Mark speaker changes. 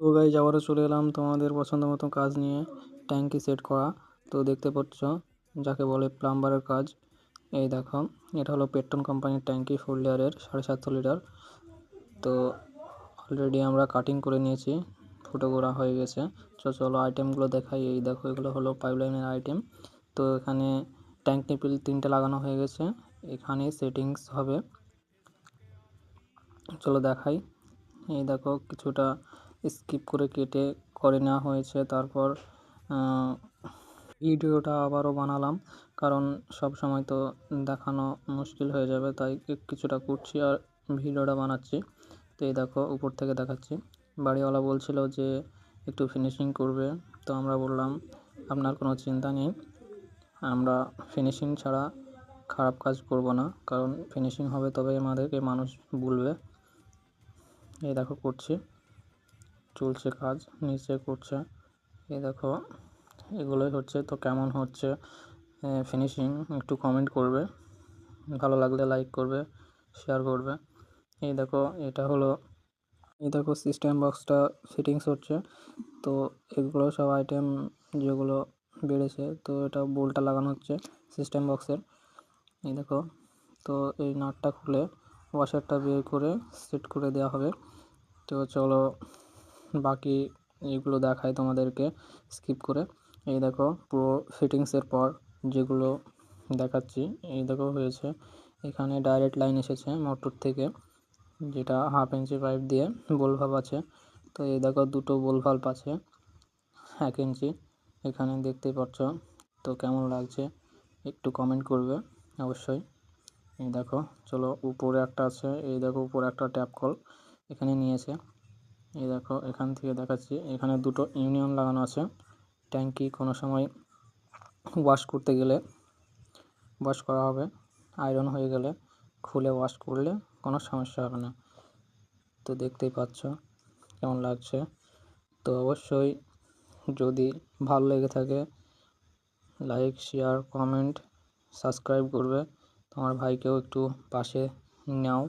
Speaker 1: তো গাইজ আবারও চলে এলাম তোমাদের পছন্দ মতো কাজ নিয়ে ট্যাঙ্কি সেট করা। তো দেখতে পাচ্ছ, যাকে বলে প্লাম্বারের কাজ। এই দেখো, এটা হলো পেট্রন কোম্পানির ট্যাঙ্কি ফোর লেয়ারের সাড়ে সাতশো লিটার তো অলরেডি আমরা কাটিং করে নিয়েছি, ফুটো করা হয়ে গেছে। তো চলো আইটেমগুলো দেখাই। এই দেখো, এগুলো হলো পাইপলাইনের আইটেম তো এখানে ট্যাঙ্ক নিপিল তিনটে লাগানো হয়ে গেছে। এখানে সেটিংস হবে। চলো দেখাই। এই দেখো, কিছুটা স্কিপ করে কেটে করে নেওয়া হয়েছে। তারপর ভিডিওটা আবারও বানালাম, কারণ সব সময় তো দেখানো মুশকিল হয়ে যাবে, তাই কিছুটা করছি আর ভিডিওটা বানাচ্ছি। তো এই দেখো, উপর থেকে দেখাচ্ছি। বাড়িওয়ালা বলছিল যে, একটু ফিনিশিং করবে। তো আমরা বললাম, আপনার কোনো চিন্তা নেই, আমরা ফিনিশিং ছাড়া খারাপ কাজ করব না, কারণ ফিনিশিং হবে তবে আমাদেরকে মানুষ বলবে এই দেখো, করছি। চলছে কাজ, নিচে করছে। এই দেখো, এগুলোই হচ্ছে, তো কেমন হচ্ছে? ফিনিশিং একটু কমেন্ট করবে। ভালো লাগলে লাইক করবে শেয়ার করবে। এই দেখো, এটা হলো, এই দেখো সিস্টেম বক্সটা ফিটিংস হচ্ছে। তো এগুলো সব আইটেম যেগুলো বেড়েছে, তো এটা বোল্টটা লাগানো হচ্ছে সিস্টেম বক্সের এই দেখো, তো এই নাটটা খুলে ওয়াশারটা বের করে সেট করে দেওয়া হবে। তো চলো বাকি এইগুলো দেখায় তোমাদেরকে স্কিপ করে। এই দেখো, পুরো ফিটিংসের পর যেগুলো দেখাচ্ছি, এই দেখো হয়েছে। এখানে ডাইরেক্ট লাইন এসেছে মোটর থেকে, যেটা হাফ ইঞ্চি পাইপ দিয়ে বোল ভাব আছে। তো এই দেখো, দুটো বোল ভাল্ব আছে, এক ইঞ্চি এখানে দেখতে পাচ্ছ তো কেমন লাগছে, একটু কমেন্ট করবে অবশ্যই। এই দেখো, চলো উপরে একটা আছে, এই দেখো উপরে একটা ট্যাপ কল এখানে নিয়েছে। এই দেখো, এখান থেকে দেখাচ্ছি। এখানে দুটো ইউনিয়ন লাগানো আছে। ট্যাঙ্কি কোনো সময় ওয়াশ করতে গেলে ওয়াশ করা হবে। আয়রন হয়ে গেলে খুলে ওয়াশ করলে কোনো সমস্যা হবে না। তো দেখতেই পাচ্ছ কেমন লাগছে। তো অবশ্যই যদি ভালো লেগে থাকে লাইক শেয়ার কমেন্ট সাবস্ক্রাইব করবে। তোমার ভাইকেও একটু পাশে নাও।